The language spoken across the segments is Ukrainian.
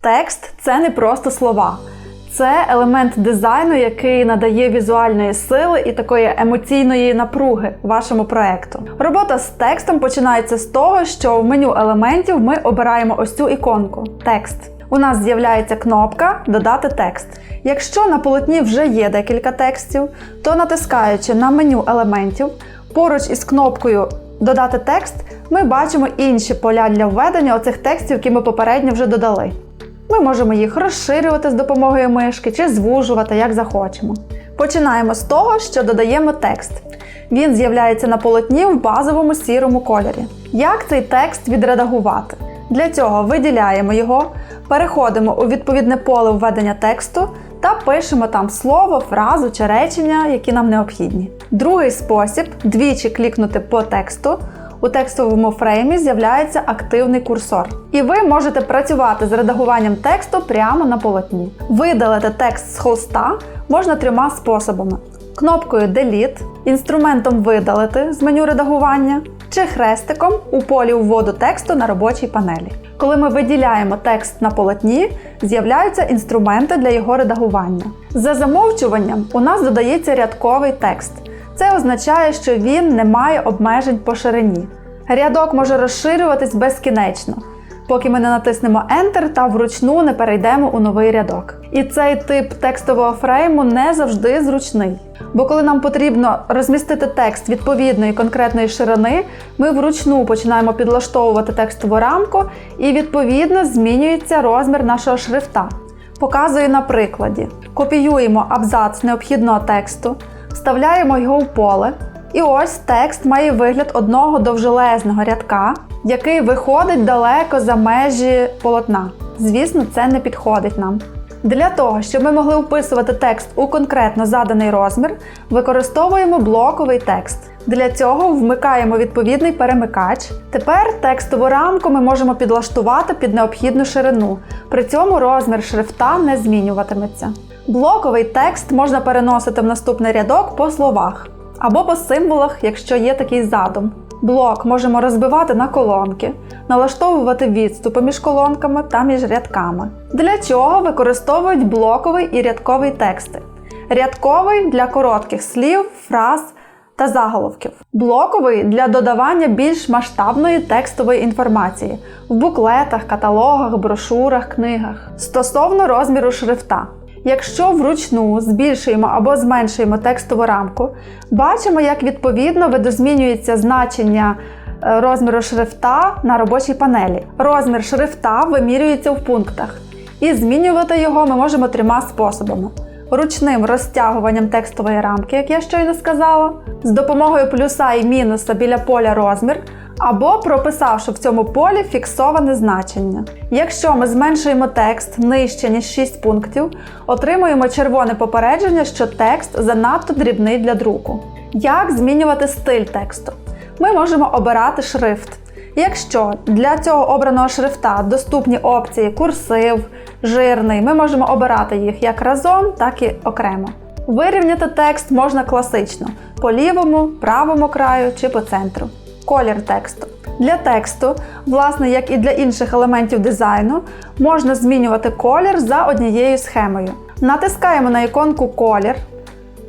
Текст це не просто слова. Це елемент дизайну, який надає візуальної сили і такої емоційної напруги вашому проекту. Робота з текстом починається з того, що в меню елементів ми обираємо ось цю іконку текст. У нас з'являється кнопка Додати текст. Якщо на полотні вже є декілька текстів, то натискаючи на меню елементів, поруч із кнопкою Додати текст, ми бачимо інші поля для введення оцих текстів, які ми попередньо вже додали. Ми можемо їх розширювати з допомогою мишки чи звужувати, як захочемо. Починаємо з того, що додаємо текст. Він з'являється на полотні в базовому сірому кольорі. Як цей текст відредагувати? Для цього виділяємо його, переходимо у відповідне поле введення тексту та пишемо там слово, фразу чи речення, які нам необхідні. Другий спосіб двічі клікнути по тексту. У текстовому фреймі з'являється активний курсор. І ви можете працювати з редагуванням тексту прямо на полотні. Видалити текст з холста можна трьома способами: кнопкою Delete, інструментом Видалити з меню редагування чи хрестиком у полі вводу тексту на робочій панелі. Коли ми виділяємо текст на полотні, з'являються інструменти для його редагування. За замовчуванням у нас додається рядковий текст. Це означає, що він не має обмежень по ширині. Рядок може розширюватись безкінечно, поки ми не натиснемо Enter та вручну не перейдемо у новий рядок. І цей тип текстового фрейму не завжди зручний. Бо коли нам потрібно розмістити текст відповідної конкретної ширини, ми вручну починаємо підлаштовувати текстову рамку і відповідно змінюється розмір нашого шрифта. Показую на прикладі. Копіюємо абзац необхідного тексту, вставляємо його в поле. І ось текст має вигляд одного довжелезного рядка, який виходить далеко за межі полотна. Звісно, це не підходить нам. Для того, щоб ми могли вписувати текст у конкретно заданий розмір, використовуємо блоковий текст. Для цього вмикаємо відповідний перемикач. Тепер текстову рамку ми можемо підлаштувати під необхідну ширину. При цьому розмір шрифта не змінюватиметься. Блоковий текст можна переносити в наступний рядок по словах або по символах, якщо є такий задум. Блок можемо розбивати на колонки, налаштовувати відступи між колонками та між рядками. Для чого використовують блоковий і рядковий тексти. Рядковий для коротких слів, фраз та заголовків. Блоковий для додавання більш масштабної текстової інформації в буклетах, каталогах, брошурах, книгах стосовно розміру шрифта. Якщо вручну збільшуємо або зменшуємо текстову рамку, бачимо, як відповідно видозмінюється значення е, розміру шрифта на робочій панелі. Розмір шрифта вимірюється в пунктах, і змінювати його ми можемо трьома способами: ручним розтягуванням текстової рамки, як я щойно сказала, з допомогою плюса і мінуса біля поля розмір або прописавши в цьому полі фіксоване значення. Якщо ми зменшуємо текст нижче, ніж 6 пунктів, отримуємо червоне попередження, що текст занадто дрібний для друку. Як змінювати стиль тексту? Ми можемо обирати шрифт. Якщо для цього обраного шрифта доступні опції курсив, жирний, ми можемо обирати їх як разом, так і окремо. Вирівняти текст можна класично по лівому, правому краю чи по центру колір тексту. Для тексту, власне, як і для інших елементів дизайну, можна змінювати колір за однією схемою. Натискаємо на іконку Колір,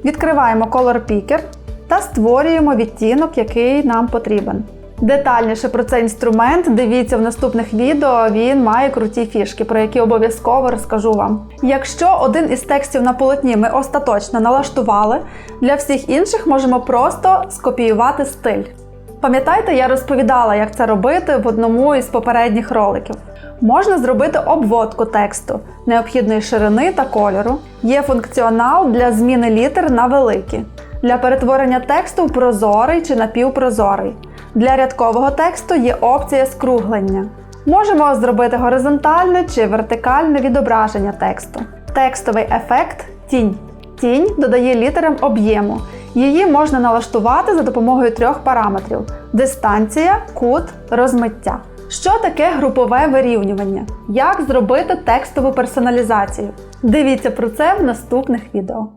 відкриваємо Color Picker та створюємо відтінок, який нам потрібен. Детальніше про цей інструмент дивіться в наступних відео, він має круті фішки, про які обов'язково розкажу вам. Якщо один із текстів на полотні ми остаточно налаштували, для всіх інших можемо просто скопіювати стиль. Пам'ятаєте, я розповідала, як це робити в одному із попередніх роликів. Можна зробити обводку тексту необхідної ширини та кольору. Є функціонал для зміни літер на великі, для перетворення тексту в прозорий чи напівпрозорий. Для рядкового тексту є опція скруглення. Можемо зробити горизонтальне чи вертикальне відображення тексту. Текстовий ефект тінь. Тінь додає літерам об'єму. Її можна налаштувати за допомогою трьох параметрів: дистанція, кут, розмиття. Що таке групове вирівнювання? Як зробити текстову персоналізацію? Дивіться про це в наступних відео.